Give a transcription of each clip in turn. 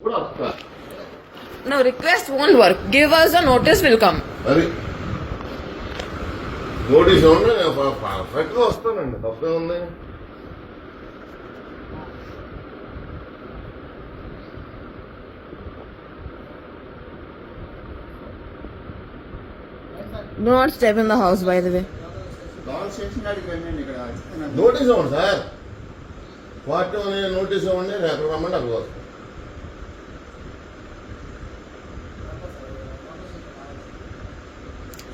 ఇప్పుడు వస్తా No, request won't work. Give us a notice, will come. అది notice ఇవ్వండి నేను పర్ఫెక్ట్గా వస్తానండి తప్పే ఉంది Do not step in the house, by the way. Notice ఇవ్వండి సార్ అని నోటీస్ ఇవ్వండి రేపు రమ్మండి అక్కడ వస్తాను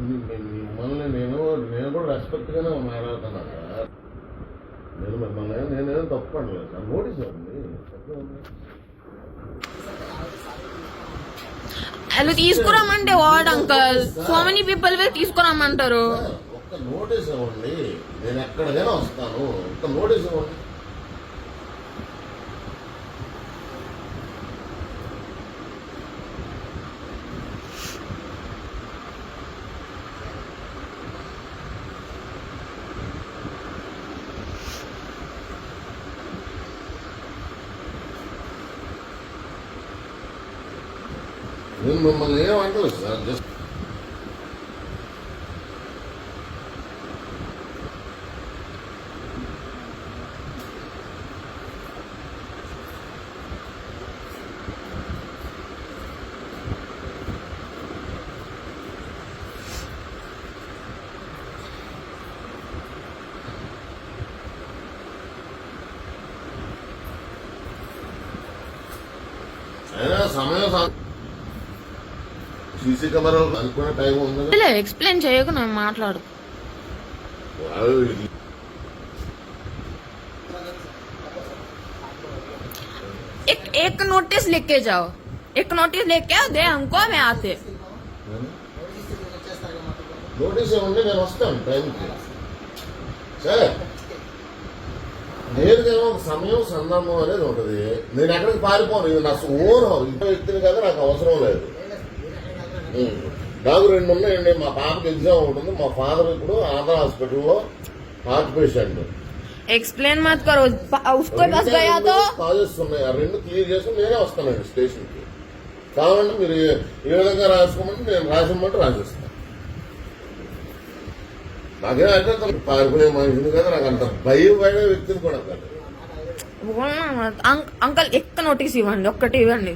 మిమ్మల్ని నేను నేను కూడా రెస్పెక్ట్ గానే మాట్లాడుతున్నాను సార్ నేను మిమ్మల్ని నేనేం తప్పు అనలేదు సార్ నోటీస్ ఉంది. వాళ్ళు తీసుకురమ్మంటే వాడు uncle. So many people will తీసుకురమ్మంటారు సార్, ఒక్క నోటీస్ ఇవ్వండి. నేను ఎక్కడికైనా వస్తాను. ఒక్క నోటీస్ ఇవ్వండి. నేను మిమ్మల్ని ఏమంటలేదు సార్ జస్ట్ అయినా సమయం సీసీ కెమెరాలు అనుకునే టైం ఉంది ఎక్స్ప్లెయిన్ చేయకు నేను మాట్లాడు एक एक नोटिस लेके जाओ एक नोटिस लेके आओ दे हमको मैं आते నోటీస్ ఇవ్వండి నేను వస్తాను టైంకి సరే నేరుగా ఒక సమయం సందర్భం అనేది ఉంటుంది నేను ఎక్కడికి పారిపోను ఇది నా ఓన్ ఇంట్లో వ్యక్తిని కదా నాకు అవసరం లేదు ఉం. నాకు రెండు ఉన్నాయండి మా పాపకి ఎగ్జామ్ ఉంటుంది మా ఫాదర్ ఇప్పుడు ఆంధ్ర హాస్పిటల్లో హార్ట్ పేషెంట్ एक्सप्लेन मत करो प- उसके पास गया तो కాలేజెస్ ఉన్నాయి ఆ రెండు క్లియర్ చేసి నేనే వస్తానండి స్టేషన్కి కావాలంటే మీరు ఏ- ఏ విధంగా రాసుకోమంటే నేను రాసిమ్మంటే రాసిస్తాను నాకేం అంటే అసలు పారిపోయే మనిషిని కదా నాకు అంత భయం పడే వ్యక్తిని కూడా కాదు बोलना मत अंक- अंकल एक नोटिस ఇవ్వండి ఒక్కటి ఇవ్వండి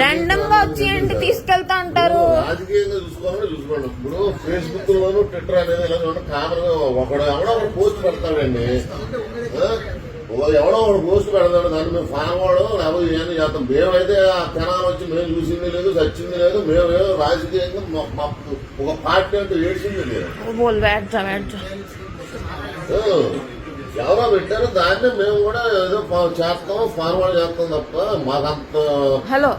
ర్యాండమ్గా వచ్చి ఏంటి తీసుకెళ్తా అంటారు. రాజకీయంగా చూసుకోవాలంటే చూసుకోండి. ఇప్పుడు ఫేస్బుక్ లోను ట్విట్టర్ అనేది ఇలా కామన్గా ఒకడు ఎవడో ఒకడు పోస్ట్ పెడతాడండి. ఎవడో ఒకడు పోస్ట్ పెడతాడు దాన్ని మేము ఫార్వర్డ్ లేకపోతే ఏం చేస్తాం. మేమైతే ఆ తెనాలు వచ్చి మేము చూసింది లేదు చచ్చింది లేదు మేమేమో రాజకీయంగా ఒక పార్టీ అంటే ఏడ్చింది లేదు. ఎవరో పెట్టారు దాన్ని మేము కూడా ఏదో చేస్తాం ఫార్వర్డ్ చేస్తాం తప్ప మాకంత హలో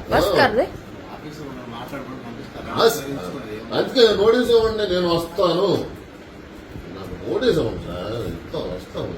అందుకే నోటీస్ ఇవ్వండి నేను వస్తాను. నాకు నోటీస్ ఇవ్వండి సార్ ఇస్తాం వస్తాను